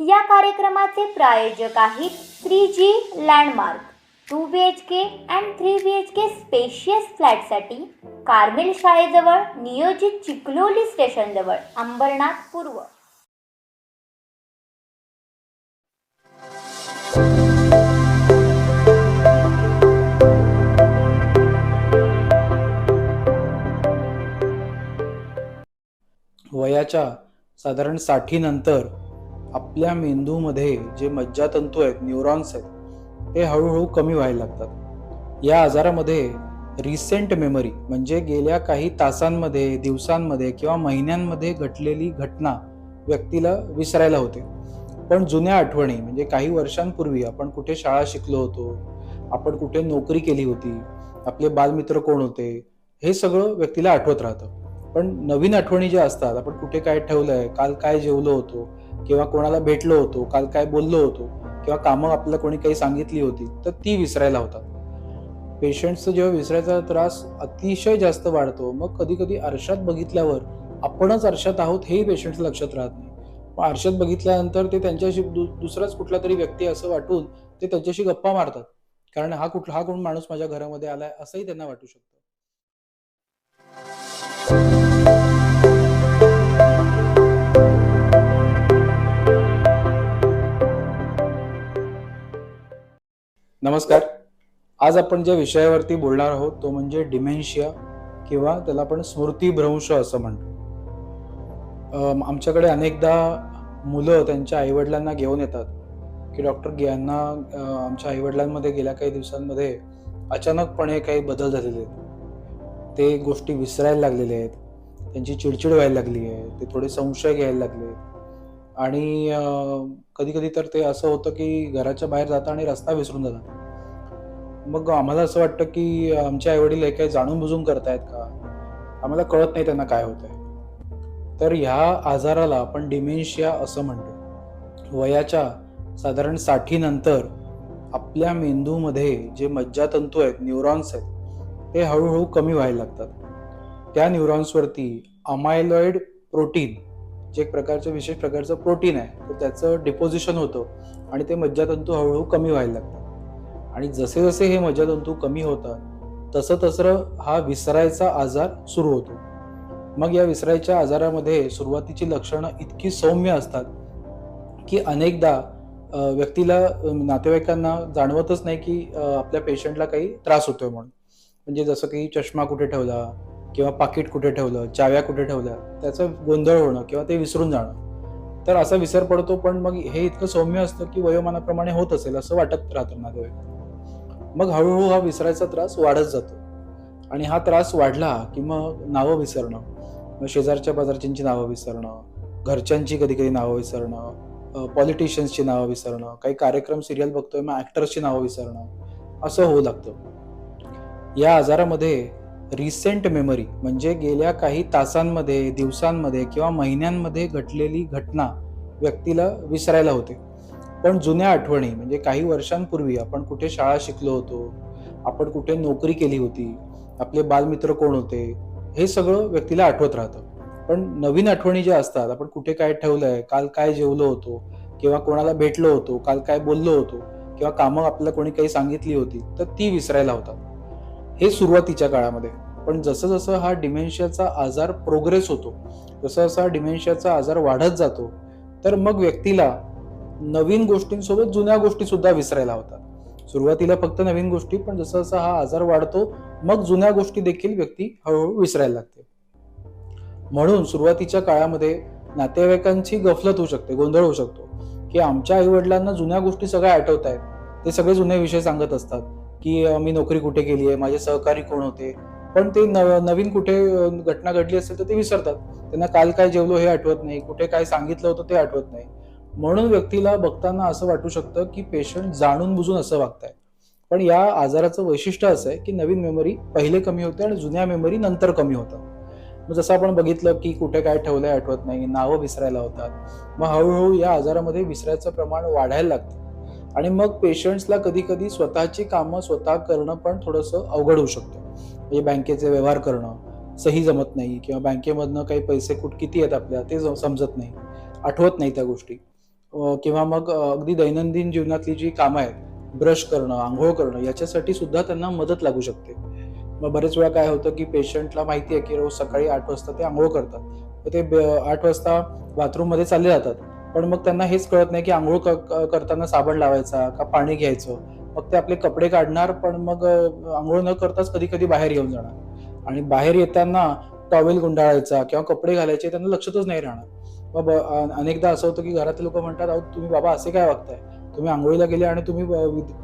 या कार्यक्रमाचे प्रायोजक आहेत three G landmark two B H K and three B H K spacious फ्लॅटसाठी Carmel शाळेजवळ नियोजित चिखलोली स्टेशनजवळ अंबरनाथ पूर्व. वयाच्या साधारणसाठी नंतर आपल्या मेंदूमध्ये जे मज्जातंतू आहेत न्यूरॉन्स आहेत ते हळूहळू कमी व्हायला लागतात. या आजारामध्ये रिसेंट मेमरी म्हणजे गेल्या काही तासांमध्ये दिवसांमध्ये किंवा महिन्यांमध्ये घटलेली घटना व्यक्तीला विसरायला होते. पण जुन्या आठवणी म्हणजे काही वर्षांपूर्वी आपण कुठे शाळा शिकलो होतो आपण कुठे नोकरी केली होती आपले बालमित्र कोण होते हे सगळं व्यक्तीला आठवत राहतं. पण नवीन आठवणी ज्या असतात आपण कुठे काय ठेवलंय काल काय जेवलो होतो किंवा कोणाला भेटलो होतो काल काय बोललो होतो किंवा कामं आपल्याला कोणी काही सांगितली होती तर ती विसरायला होतात. पेशंटचं जेव्हा विसरायचा त्रास अतिशय जास्त वाढतो मग कधी कधी आरशात बघितल्यावर आपणच आरशात आहोत हेही पेशंटचं लक्षात राहत नाही. मग आरशात बघितल्यानंतर ते त्यांच्याशी दु- दुसराच कुठला तरी व्यक्ती असं वाटून ते त्यांच्याशी गप्पा मारतात. कारण हा कुठला हा कोण माणूस माझ्या घरामध्ये आलाय असंही त्यांना वाटू शकतं. नमस्कार. आज आपण ज्या विषयावरती बोलणार आहोत तो म्हणजे डिमेन्शिया किंवा त्याला आपण स्मृतीभ्रंश असं म्हणतो. आमच्याकडे अनेकदा मुलं त्यांच्या आईवडिलांना घेऊन येतात. की डॉक्टर यांना आमच्या आईवडिलांमध्ये गेल्या काही दिवसांमध्ये अचानकपणे काही बदल झालेले आहेत. ते गोष्टी विसरायला लागलेले आहेत. त्यांची चिडचिड व्हायला लागली आहे. ते थोडे संशय घ्यायला लागले आहेत. आणि कधी कधी तर ते असं होतं की घराच्या बाहेर जाता आणि रस्ता विसरून जातात मग आम्हाला असं वाटतं की आमचे आईवडील हे काही जाणून बुजून करतायत का? आम्हाला कळत नाही त्यांना काय होत आहे तर ह्या आजाराला आपण डिमेन्शिया असं म्हणतो. वयाच्या साधारण साठीनंतर आपल्या मेंदूमध्ये जे मज्जातंतू आहेत न्यूरॉन्स आहेत ते हळूहळू कमी व्हायला लागतात. त्या न्यूरॉन्सवरती अमायलॉइड प्रोटीन जे एक प्रकारचं विशेष प्रकारचं प्रोटीन आहे तर त्याचं डिपोजिशन होतं आणि ते मज्जातंतू हळूहळू कमी व्हायला लागतात आणि जसे जसे हे मज्जातंतू कमी होतात तसं तसं हा विसरायचा आजार सुरू होतो. मग या विसरायच्या आजारामध्ये सुरुवातीची लक्षणं इतकी सौम्य असतात की अनेकदा व्यक्तीला नातेवाईकांना जाणवतच नाही की आपल्या पेशंटला काही त्रास होतोय म्हणून. म्हणजे जसं की चष्मा कुठे ठेवला किंवा पाकिट कुठे ठेवलं चाव्या कुठे ठेवल्या त्याचं गोंधळ होणं किंवा ते विसरून जाणं. तर असा विसर पडतो पण मग हे इतकं सौम्य असतं की वयोमानाप्रमाणे होत असेल असं वाटत राहतं नातेवाईकांना मग हळूहळू हा विसरायचा त्रास वाढत जातो. आणि हा त्रास वाढला की मग नावं विसरणं. मग शेजारच्या बाजारच्यांची नावं विसरणं घरच्यांची कधी कधी नावं विसरणं पॉलिटिशियन्सची नावं विसरणं काही कार्यक्रम सिरियल बघतोय मग ॲक्टर्सची नावं विसरणं असं होऊ लागतं. या आजारामध्ये रिसेंट मेमरी म्हणजे गेल्या काही तासांमध्ये दिवसांमध्ये किंवा महिन्यांमध्ये घटलेली घटना व्यक्तीला विसरायला होते. पण जुन्या आठवणी म्हणजे काही वर्षांपूर्वी आपण कुठे शाळा शिकलो होतो आपण कुठे नोकरी केली होती आपले बालमित्र कोण होते हे सगळं व्यक्तीला आठवत राहतं. पण नवीन आठवणी ज्या असतात आपण कुठे काय ठेवलं आहे काल काय जेवलो होतो किंवा कोणाला भेटलो होतो काल काय बोललो होतो किंवा कामं आपल्याला कोणी काही सांगितली होती तर ती विसरायला होतात. हे सुरुवातीच्या काळामध्ये. पण जसं जसं हा डिमेन्शियाचा आजार प्रोग्रेस होतो जसं जसा डिमेन्शियाचा आजार वाढत जातो तर मग व्यक्तीला नवीन गोष्टींसोबत जुन्या गोष्टी सुद्धा विसरायला होतात. सुरुवातीला फक्त नवीन गोष्टी पण जसं जसा हा आजार वाढतो मग जुन्या गोष्टी देखील व्यक्ती हळूहळू विसरायला लागते. म्हणून सुरुवातीच्या काळामध्ये नातेवाईकांची गफलत होऊ शकते गोंधळ होऊ शकतो की आमच्या आईवडिलांना जुन्या गोष्टी सगळ्या आठवत आहेत ते सगळे जुने विषय सांगत असतात. की मी नोकरी कुठे केली आहे माझे सहकारी कोण होते? पण ते नव- नवीन कुठे घटना घडली असेल तर ते विसरतात. त्यांना काल काय जेवलो हे आठवत नाही कुठे काय सांगितलं होतं ते आठवत नाही. म्हणून व्यक्तीला बघताना असं वाटू शकतं की पेशंट जाणून बुजून असं वागताय. पण या आजाराचं वैशिष्ट्य असं आहे की नवीन मेमरी पहिले कमी होते आणि जुन्या मेमरी नंतर कमी होतात. मग जसं आपण बघितलं की कुठे काय ठेवलंय आठवत नाही नावं विसरायला होतात. मग हळूहळू या आजारामध्ये विसरायचं प्रमाण वाढायला लागतं. आणि मग पेशंट्सला कधी कधी स्वतःची कामं स्वतः करणं पण थोडंसं अवघड होऊ शकतं. म्हणजे बँकेचे व्यवहार करणं सही जमत नाही किंवा बँकेमधनं काही पैसे कुठ किती आहेत आपल्या ते ज- समजत नाही आठवत नाही त्या गोष्टी. किंवा मग अगदी दैनंदिन जीवनातली जी कामं आहेत ब्रश करणं आंघोळ करणं याच्यासाठी सुद्धा त्यांना मदत लागू शकते. मग बरेच वेळा काय होतं की पेशंटला माहिती आहे की रोज सकाळी आठ वाजता ते आंघोळ करतात. तर ते आठ वाजता बाथरूममध्ये चालले जातात. पण मग त्यांना हेच कळत नाही की आंघोळ क- करताना साबण लावायचा का पाणी घ्यायचं. मग ते आपले कपडे काढणार पण मग आंघोळ न करताच कधी कधी बाहेर येऊन जाणार. आणि बाहेर येताना टॉवेल गुंडाळायचा किंवा कपडे घालायचे त्यांना लक्षातच नाही राहणार. मग अनेकदा असं होतं की घरातले लोक म्हणतात अहो तुम्ही बाबा असे काय वागताय? तुम्ही आंघोळीला गेले आणि तुम्ही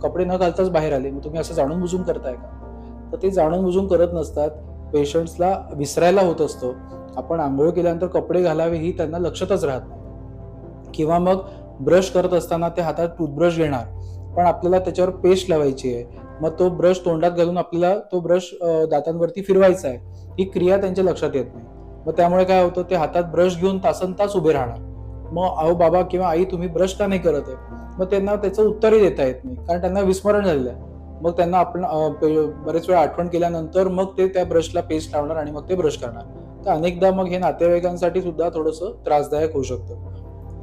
कपडे न घालताच बाहेर आले. मग तुम्ही असं जाणून बुजून करताय का? तर ते जाणून बुजून करत नसतात. पेशंट्सला विसरायला होत असतं. आपण आंघोळ केल्यानंतर कपडे घालावे ही त्यांना लक्षातच राहत नाही. किंवा मग ब्रश करत असताना ते हातात टूथब्रश घेणार. पण आपल्याला त्याच्यावर पेस्ट लावायची आहे. मग तो ब्रश तोंडात घालून आपल्याला तो ब्रश दातांवरती फिरवायचा आहे. ही क्रिया त्यांच्या लक्षात येत नाही. मग त्यामुळे काय होतं? ते हातात ब्रश घेऊन तासन तास उभे राहणार. मग अहो बाबा किंवा आई तुम्ही ब्रश का नाही करत आहे? मग त्यांना त्याचं उत्तरही देता येत नाही. कारण त्यांना विस्मरण झालेलं आहे. मग त्यांना आपण बरेच वेळा आठवण केल्यानंतर मग ते त्या ब्रशला पेस्ट लावणार आणि मग ते ब्रश करणार. तर अनेकदा मग हे नातेवाईकांसाठी सुद्धा थोडंसं त्रासदायक होऊ शकतं.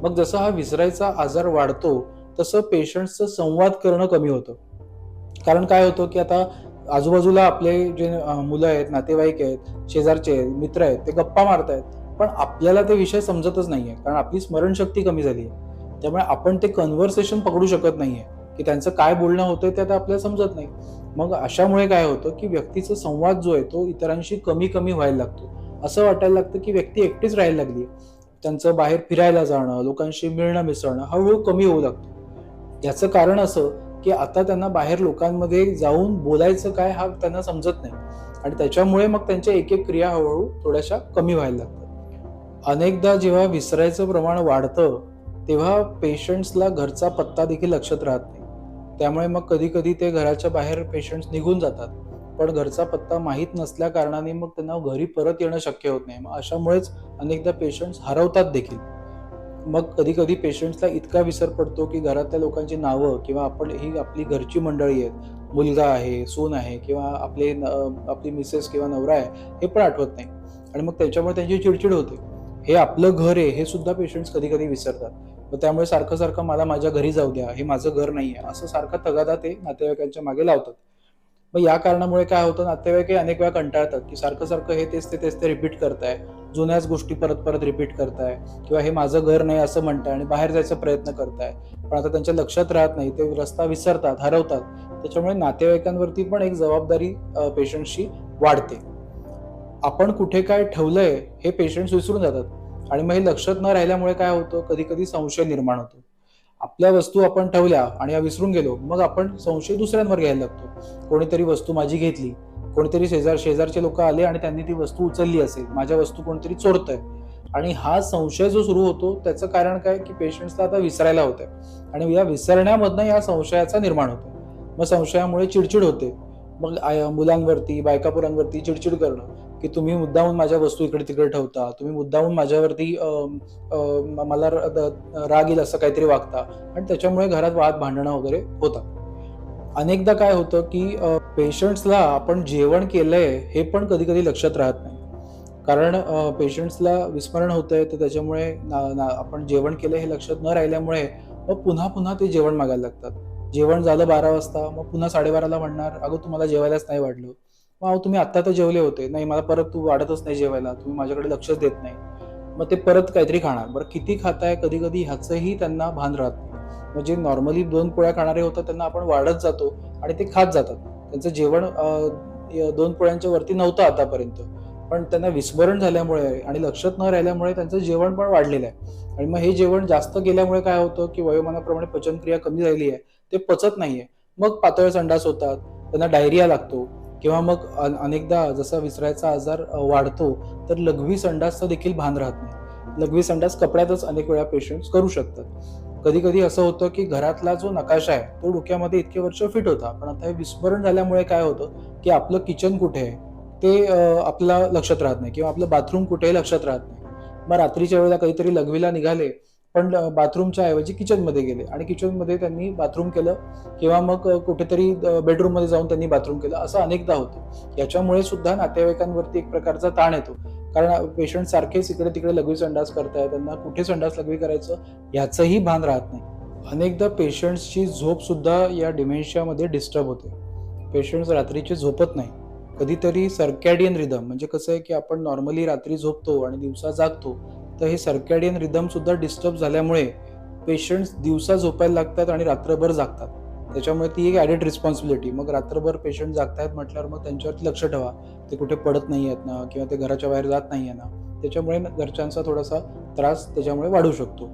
मग जसं हा विसरायचा आजार वाढतो तसं पेशंटचं संवाद करणं कमी होतं. कारण काय होतं की आता आजूबाजूला आपले जे मुलं आहेत नातेवाईक आहेत शेजारचे आहेत मित्र आहेत ते गप्पा मारतायत पण आपल्याला ते विषय समजतच नाही आहे कारण आपली स्मरणशक्ती कमी झाली आहे त्यामुळे आपण ते कन्व्हर्सेशन पकडू शकत नाही आहे की त्यांचं काय बोलणं होतं ते आता आपल्याला समजत नाही. मग अशामुळे काय होतं की व्यक्तीचा संवाद जो आहे तो इतरांशी कमी कमी व्हायला लागतो. असं वाटायला लागतं की व्यक्ती एकटीच राहायला लागली त्यांचं बाहेर फिरायला जाणं लोकांशी मिळणं मिसळणं हळूहळू कमी होऊ लागतं. याचं कारण असं की आता त्यांना बाहेर लोकांमध्ये जाऊन बोलायचं काय हा त्यांना समजत नाही. आणि त्याच्यामुळे मग त्यांच्या एक एक क्रिया हळूहळू थोड्याशा कमी व्हायला लागतात. अनेकदा जेव्हा विसरायचं प्रमाण वाढतं तेव्हा पेशंट्सला घरचा पत्ता देखील लक्षात राहत नाही. त्यामुळे मग कधी कधी ते घराच्या बाहेर पेशंट्स निघून जातात. पण घरचा पत्ता माहीत नसल्या कारणाने मग त्यांना घरी परत येणं शक्य होत नाही. मग अशामुळेच अनेकदा पेशंट्स हरवतात देखील. मग कधी कधी पेशंट्सला इतका विसर पडतो की घरातल्या लोकांची नावं किंवा आपण ही आपली घरची मंडळी आहेत मुलगा आहे सून आहे किंवा आपले आपली मिसेस किंवा नवरा आहे हे पण आठवत नाही. आणि मग त्याच्यामुळे त्यांची चिडचिड होते. हे आपलं घर आहे हे सुद्धा पेशंट्स कधी कधी विसरतात. मग त्यामुळे सारखं सारखं मला माझ्या घरी जाऊ द्या हे माझं घर नाही आहे असं सारखं तगादा ते नातेवाईकांच्या मागे लावतात. मग या कारणामुळे काय होतं नातेवाईक अनेक वेळा कंटाळतात की सारखं सारखं हे तेच ते तेच ते रिपीट करताय. जुन्याच गोष्टी परत परत रिपीट करताय. किंवा हे माझं घर नाही असं म्हणताय आणि बाहेर जायचा प्रयत्न करताय. पण आता त्यांच्या लक्षात राहत नाही ते रस्ता विसरतात हरवतात. त्याच्यामुळे नातेवाईकांवरती पण एक जबाबदारी पेशंटशी वाढते. आपण कुठे काय ठेवलंय हे पेशंट्स विसरून जातात. आणि मग हे लक्षात न राहिल्यामुळे काय होतं कधी कधी संशय निर्माण होतो. आपल्या वस्तू आपण ठेवल्या आणि या विसरून गेलो मग आपण संशय दुसऱ्यांवर घ्यायला लागतो. कोणीतरी वस्तू माझी घेतली कोणीतरी शेजार शेजारचे लोक आले आणि त्यांनी ती वस्तू उचलली असेल माझ्या वस्तू कोणतरी आहे आणि हा संशय जो सुरू होतो त्याचं कारण काय? की पेशंट्सला आता विसरायला होतंय. आणि या विसरण्यामधनं या संशयाचा निर्माण होतो. मग संशयामुळे चिडचिड होते. मग आय- मुलांवरती बायकापुरांवरती चिडचिड करणं की तुम्ही मुद्दाहून माझ्या वस्तू इकडे तिकडे ठेवता तुम्ही मुद्दाहून माझ्यावरती मला राग येईल असं काहीतरी वागता. आणि त्याच्यामुळे घरात वाद भांडणं वगैरे होतात. अनेकदा काय होतं की पेशंट्सला आपण जेवण केलंय हे पण कधी कधी लक्षात राहत नाही. कारण पेशंट्सला विस्मरण होतंय तर त्याच्यामुळे आपण जेवण केलं हे लक्षात न राहिल्यामुळे मग पुन्हा पुन्हा ते जेवण मागायला लागतात. जेवण झालं बारा वाजता मग पुन्हा साडेबाराला म्हणणार अगं तुम्हाला जेवायलाच नाही वाढलं अहो तुम्ही आत्ता तर जेवले होते. नाही मला परत तू वाढतच नाही जेवायला. तुम्ही माझ्याकडे लक्षच देत नाही. मग ते परत काहीतरी खाणार. बरं किती खाताय? कधी कधी ह्याचंही त्यांना भान राहत नाही. म्हणजे नॉर्मली दोन पोळ्या खाणारे होतात त्यांना आपण वाढत जातो आणि ते खात जातात. त्यांचं जेवण दोन पोळ्यांच्या वरती नव्हतं आतापर्यंत. पण त्यांना विस्मरण झाल्यामुळे आणि लक्षात न राहिल्यामुळे त्यांचं जेवण पण वाढलेलं आहे. आणि मग हे जेवण जास्त गेल्यामुळे काय होतं की वयोमानाप्रमाणे पचनक्रिया कमी झालेली आहे. ते पचत नाहीये. मग पातळ संडास होतात. त्यांना डायरिया लागतो. किंवा मग अन- अनेकदा जसा विसरायचा आजार वाढतो तर लघवी संडासचं देखील भान राहत नाही. लघवी संडास कपड्यातच अनेक वेळा पेशंट्स करू शकतात. कधी कधी असं होतं की घरातला जो नकाशा आहे तो डोक्यामध्ये इतके वर्ष फिट होता पण आता हे विस्मरण झाल्यामुळे काय होतं की आपलं किचन कुठे आहे ते अ, लक्षात राहत नाही किंवा आपलं बाथरूम कुठेही लक्षात राहत नाही. मग रात्रीच्या वेळेला काहीतरी लघवीला निघाले पण बाथरूमच्या ऐवजी किचनमध्ये गेले. आणि किचनमध्ये त्यांनी बाथरूम केलं किंवा मग कुठेतरी बेडरूममध्ये जाऊन त्यांनी बाथरूम केलं असं अनेकदा होतं. याच्यामुळे सुद्धा नातेवाईकांवरती एक प्रकारचा ताण येतो. कारण पेशंट सारखेच इकडे तिकडे लघवी संडास करतायत. त्यांना कुठे संडास लघवी करायचं याचंही भान राहत नाही. अनेकदा पेशंट्सची झोप सुद्धा या डिमेन्शियामध्ये डिस्टर्ब होते. पेशंट्स रात्रीची झोपत नाही. कधीतरी सर्कॅडियन रिदम म्हणजे कसं आहे की आपण नॉर्मली रात्री झोपतो आणि दिवसा जागतो. तर हे सर्कॅडियन रिदम सुद्धा डिस्टर्ब झाल्यामुळे पेशंट्स दिवसा झोपायला लागतात आणि रात्रभर जागतात. त्याच्यामुळे ती एक ॲडेड रिस्पॉन्सिबिलिटी मग रात्रभर पेशंट जागतायत म्हटल्यावर मग त्यांच्यावरती लक्ष ठेवा. ते कुठे पडत नाही आहेत ना किंवा ते घराच्या बाहेर जात नाही आहे ना. त्याच्यामुळे घरच्यांचा थोडासा त्रास त्याच्यामुळे वाढू शकतो.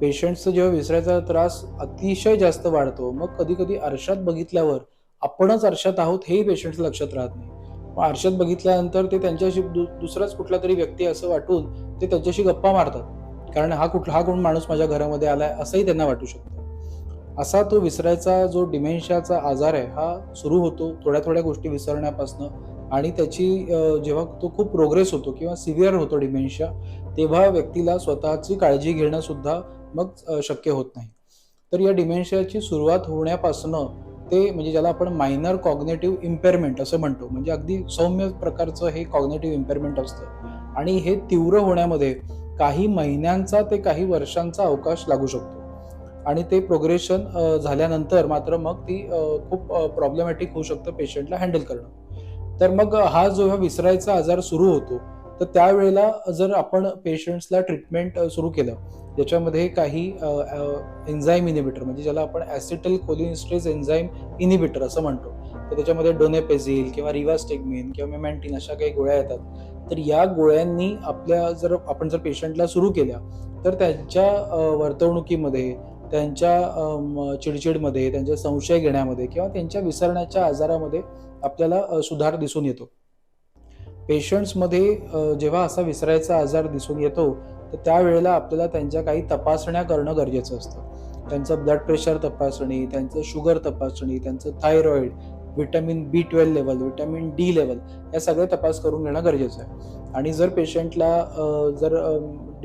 पेशंटचं जेव्हा विसरायचा त्रास अतिशय जास्त वाढतो मग कधी कधी आरशात बघितल्यावर आपणच आरशात आहोत हेही पेशंट लक्षात राहत नाही. मग आरशात बघितल्यानंतर ते त्यांच्याशी दु- दुसराच कुठला तरी व्यक्ती असं वाटून ते त्यांच्याशी गप्पा मारतात. कारण हा कुठला हा कोण माणूस माझ्या घरामध्ये आलाय असंही त्यांना वाटू शकतं. असा तो विसरायचा जो डिमेन्शियाचा आजार आहे हा सुरू होतो थोड्या थोड्या गोष्टी विसरण्यापासनं. आणि त्याची जेव्हा तो खूप प्रोग्रेस होतो किंवा सिव्हिअर होतो डिमेन्शिया तेव्हा व्यक्तीला स्वतःची काळजी घेणं सुद्धा मग शक्य होत नाही. तर या डिमेन्शियाची सुरुवात होण्यापासनं ते म्हणजे ज्याला आपण मायनर कॉग्नेटिव्ह इम्पेअरमेंट असं म्हणतो म्हणजे अगदी सौम्य प्रकारचं हे कॉग्नेटिव्ह इम्पेअरमेंट असतं. आणि हे तीव्र होण्यामध्ये काही महिन्यांचा ते काही वर्षांचा अवकाश लागू शकतो. आणि ते प्रोग्रेशन झाल्यानंतर मात्र मग ती खूप प्रॉब्लेमॅटिक होऊ शकतं पेशंटला हँडल करणं. तर मग हा जो हा विसरायचा आजार सुरू होतो तर त्यावेळेला जर आपण पेशंट्सला ट्रीटमेंट सुरू केलं ज्याच्यामध्ये काही एन्झाईम इनिबिटर म्हणजे ज्याला आपण ॲसिटल कोलिनस्ट्रेज एन्झाईम इनिबिटर असं म्हणतो तर त्याच्यामध्ये डोनेपेझिल किंवा रिवास्टेगमिन किंवा मेमॅन्टिन अशा काही गोळ्या येतात. तर या गोळ्यांनी आपल्या जर आपण जर पेशंटला सुरू केल्या तर त्यांच्या वर्तवणुकीमध्ये त्यांच्या चिडचिडमध्ये त्यांच्या संशय घेण्यामध्ये किंवा त्यांच्या विसरण्याच्या आजारामध्ये आपल्याला सुधार दिसून येतो. पेशंट्समध्ये जेव्हा असा विसरायचा आजार दिसून येतो तर त्यावेळेला आपल्याला त्यांच्या काही तपासण्या करणं गरजेचं असतं. त्यांचं ब्लड प्रेशर तपासणी त्यांचं शुगर तपासणी त्यांचं thyroid vitamin B twelve level vitamin D level या सगळे तपास करून घेणं गरजेचं आहे. आणि जर पेशंटला जर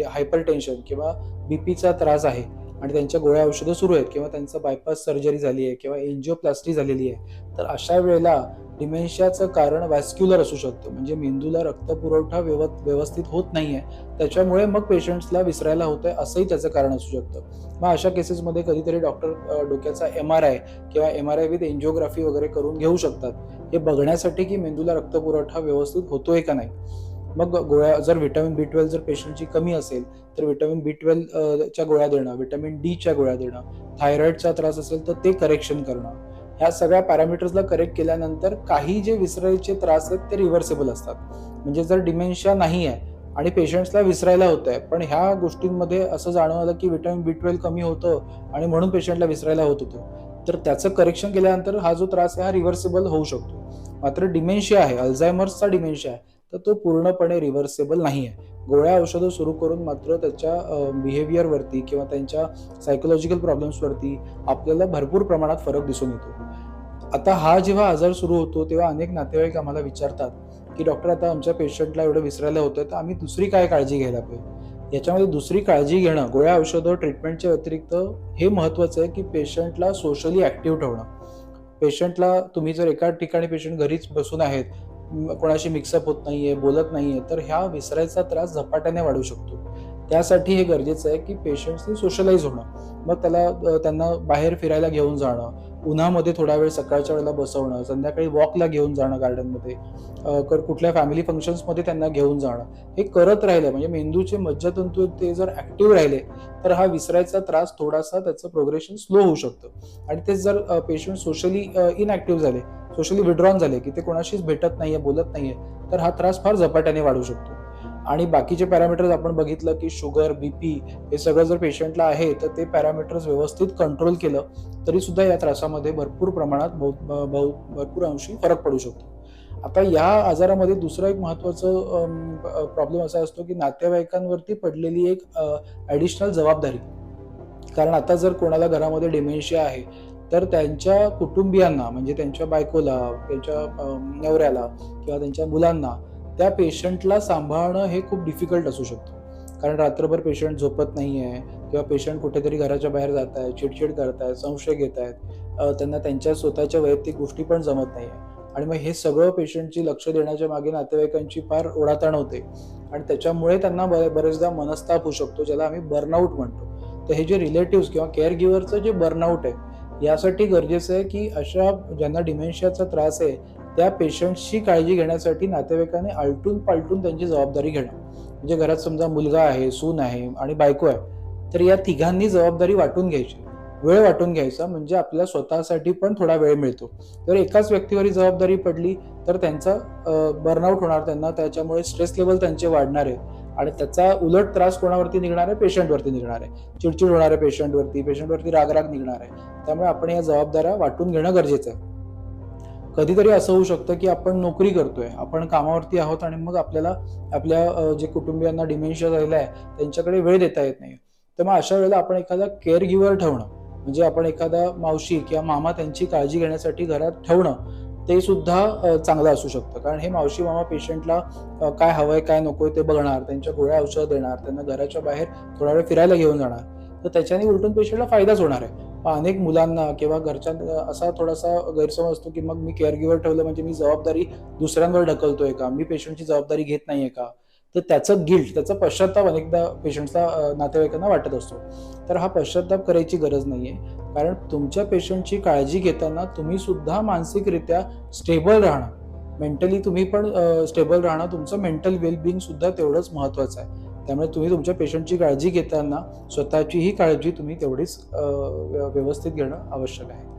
हायपर टेन्शन किंवा बीपीचा त्रास आहे आणि त्यांच्या गोळ्या औषधं सुरू आहेत किंवा त्यांचं बायपास सर्जरी झाली आहे किंवा एन्जिओप्लास्टी झालेली आहे तर अशा वेळेला डिमेन्शियाचं कारण वॅस्क्युलर असू शकतं. म्हणजे मेंदूला रक्तपुरवठा पुरवठा व्यवस्थित होत नाही आहे त्याच्यामुळे मग पेशंट्सला विसरायला होतंय असंही त्याचं कारण असू शकतं. मग अशा केसेसमध्ये कधीतरी डॉक्टर डोक्याचा एम आर आय किंवा M R I with angiography वगैरे करून घेऊ शकतात. हे बघण्यासाठी की मेंदूला रक्तपुरवठा व्यवस्थित होतोय का नाही. मग गोळ्या जर व्हिटॅमिन बी ट्वेल्व जर पेशंटची कमी असेल तर व्हिटॅमिन बी ट्वेल्व च्या गोळ्या देणं व्हिटॅमिन डीच्या गोळ्या देणं थायरॉईडचा त्रास असेल तर ते करेक्शन करणं. ह्या सगळ्या पॅरामीटर्सला करेक्ट केल्यानंतर काही जे विसरायचे त्रास आहेत ते रिव्हर्सेबल असतात. म्हणजे जर डिमेन्शिया नाही आहे आणि पेशंट्सला विसरायला होत आहे पण ह्या गोष्टींमध्ये असं जाणवलं की विटॅमिन बी ट्वेल्व कमी होतं आणि म्हणून पेशंटला विसरायला होत होतं तर त्याचं करेक्शन केल्यानंतर हा जो त्रास आहे हा रिव्हर्सेबल होऊ शकतो. मात्र डिमेन्शिया आहे अल्झायमर्सचा डिमेन्शिया आहे तर तो पूर्णपणे रिव्हर्सेबल नाही आहे गोळ्या औषधं सुरू करून मात्र त्याच्या बिहेवियरवरती किंवा त्यांच्या सायकोलॉजिकल प्रॉब्लेम्सवरती आपल्याला भरपूर प्रमाणात फरक दिसून येतो. आता हा जेव्हा आजार सुरू होतो तेव्हा अनेक नातेवाईक आम्हाला विचारतात की डॉक्टर आता आमच्या पेशंटला एवढं विसरायला होतं तर आम्ही दुसरी काय काळजी घ्यायला पाहिजे याच्यामध्ये दुसरी काळजी घेणं गोळ्या औषधं ट्रीटमेंटच्या व्यतिरिक्त हे महत्त्वाचं आहे की पेशंटला सोशली ॲक्टिव्ह ठेवणं. पेशंटला तुम्ही जर एका ठिकाणी पेशंट घरीच बसून आहेत कोणाशी मिक्सअप होत नाहीये बोलत नाहीये तर ह्या विसरायचा त्रास झपाट्याने वाढू शकतो. त्यासाठी हे गरजेचं आहे की पेशंट्सनी सोशलाइज होणं. मग त्याला त्यांना बाहेर फिरायला घेऊन जाणं उन्हामध्ये थोडा वेळ सकाळच्या वेळेला बसवणं संध्याकाळी वॉकला घेऊन जाणं गार्डनमध्ये कर कुठल्या फॅमिली फंक्शन्समध्ये त्यांना घेऊन जाणं हे करत राहिलं. म्हणजे मेंदूचे मज्जातंतू ते जर ऍक्टिव्ह राहिले तर हा विसरायचा त्रास थोडासा त्याचं प्रोग्रेशन स्लो होऊ शकतं. आणि तेच जर पेशंट सोशली इनऍक्टिव्ह झाले सोशली विड्रॉन झाले की ते कोणाशीच भेटत नाहीये बोलत नाहीये तर हा त्रास फार झपाट्याने वाढू शकतो. आणि बाकीचे पॅरामीटर्स आपण बघितलं की शुगर बीपी हे सगळं जर पेशंटला आहे तर ते पॅरामीटर्स व्यवस्थित कंट्रोल केलं तरी सुद्धा या त्रासामध्ये भरपूर प्रमाणात बहुत- बहु- भरपूर अंशी फरक पडू शकतो. आता या आजारामध्ये दुसरा एक महत्वाचं प्रॉब्लेम असा असतो की नातेवाईकांवरती पडलेली एक ॲडिशनल जबाबदारी. कारण आता जर कोणाला घरामध्ये डिमेन्शिया आहे तर त्यांच्या कुटुंबियांना म्हणजे त्यांच्या बायकोला त्यांच्या नवऱ्याला किंवा त्यांच्या मुलांना त्या पेशंटला सांभाळणं हे खूप डिफिकल्ट असू शकतं. कारण रात्रभर पेशंट झोपत नाही आहे किंवा पेशंट कुठेतरी घराच्या बाहेर जात आहे चिडचिड करत आहेत संशय घेत आहेत त्यांना त्यांच्या स्वतःच्या वैयक्तिक गोष्टी पण जमत नाही आहे आणि मग हे सगळं पेशंटची लक्ष देण्याच्या मागे नातेवाईकांची फार ओढाताण होते. आणि त्याच्यामुळे त्यांना बरेचदा मनस्ताप होऊ शकतो ज्याला आम्ही बर्नआउट म्हणतो. तर हे जे रिलेटिव्ह किंवा केअर गिव्हरचं जे बर्नआउट आहे यासाठी गरजेचं आहे की अशा ज्यांना डिमेन्शियाचा त्रास आहे त्या पेशंटची काळजी घेण्यासाठी नातेवाईकांनी आलटून पालटून त्यांची जबाबदारी घेणं. म्हणजे घरात समजा मुलगा आहे सून आहे आणि बायको आहे तर या तिघांनी जबाबदारी वाटून घ्यायची. वेळ वाटून घ्यायचा म्हणजे आपल्या स्वतःसाठी पण थोडा वेळ मिळतो. तर एकाच व्यक्तीवर ही जबाबदारी पडली तर त्यांचा बर्नआउट होणार त्यांना त्याच्यामुळे स्ट्रेस लेवल त्यांचे वाढणार आहे. आणि त्याचा उलट त्रास कोणावरती निघणार आहे? पेशंटवरती निघणार आहे. चिडचिड होणार आहे पेशंटवरती पेशंटवरती रागराग निघणार आहे. त्यामुळे आपण या जबाबदाऱ्या वाटून घेणं गरजेचं आहे. कधीतरी असं होऊ शकतं की आपण नोकरी करतोय आपण कामावरती आहोत आणि मग आपल्याला आपल्या जे कुटुंबियांना डिमेन्शिया झालेला आहे त्यांच्याकडे वेळ देता येत नाही. तर मग अशा वेळेला आपण एखादा केअर गिव्हर ठेवणं म्हणजे आपण एखादा मावशी किंवा मामा त्यांची काळजी घेण्यासाठी घरात ठेवणं ते सुद्धा चांगलं असू शकतं. कारण हे मावशी मामा पेशंटला काय हवंय काय नकोय ते बघणार त्यांच्या गोळ्या औषध देणार त्यांना घराच्या बाहेर थोडा वेळ फिरायला घेऊन जाणार. तर त्याच्याने उलटून पेशंटला फायदाच होणार आहे. अनेक मुलांना किंवा घरच्या असा थोडासा गैरसमज असतो की मग मी केअर गिव्हर ठेवलं म्हणजे मी जबाबदारी दुसऱ्यांवर ढकलतोय का? मी पेशंटची जबाबदारी घेत नाहीये का? तर त्याचं गिल्ट त्याचा पश्चाताप अनेकदा पेशंटचा नातेवाईकांना वाटत असतो. तर हा पश्चाताप करायची गरज नाहीये. कारण तुमच्या पेशंटची काळजी घेताना तुम्ही सुद्धा मानसिकरित्या स्टेबल राहणं मेंटली तुम्ही पण स्टेबल राहणं तुमचं मेंटल वेलबिंग सुद्धा तेवढंच महत्वाचं आहे. त्यामुळे तुम्ही तुमच्या पेशंटची काळजी घेताना स्वतःचीही काळजी तुम्ही तेवढीच व्य- व्यवस्थित घेणं आवश्यक आहे.